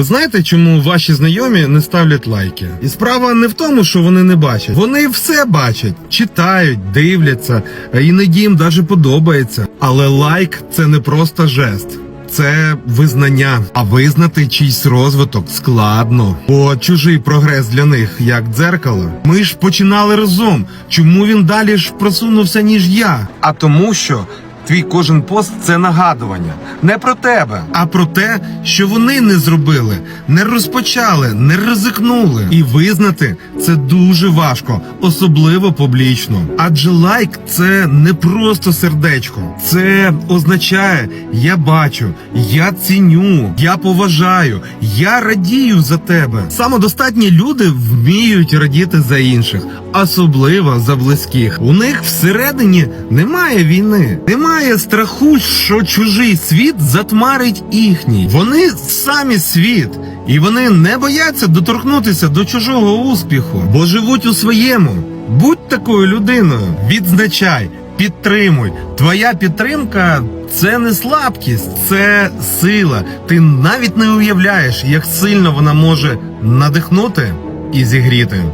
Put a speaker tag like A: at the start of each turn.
A: Ви знаєте, чому ваші знайомі не ставлять лайки? І справа не в тому, що вони не бачать. Вони все бачать, читають, дивляться, а іноді їм даже подобається. Але лайк це не просто жест. Це визнання, а визнати чийсь розвиток складно. Бо чужий прогрес для них як дзеркало. Ми ж починали разом. Чому він далі ж просунувся, ніж я? А тому, що твій кожен пост це нагадування не про тебе, а про те, що вони не зробили, не розпочали, не ризикнули. І визнати це дуже важко, особливо публічно. Адже лайк це не просто сердечко, це означає я бачу, я ціню, я поважаю, я радію за тебе. Самодостатні люди вміють радіти за інших, особливо за близьких. У них всередині немає війни, немає страху, що чужий світ затмарить їхній. Вони самі світ. І вони не бояться доторкнутися до чужого успіху, бо живуть у своєму. Будь такою людиною, відзначай, підтримуй. Твоя підтримка це не слабкість, це сила. Ти навіть не уявляєш, як сильно вона може надихнути і зігріти.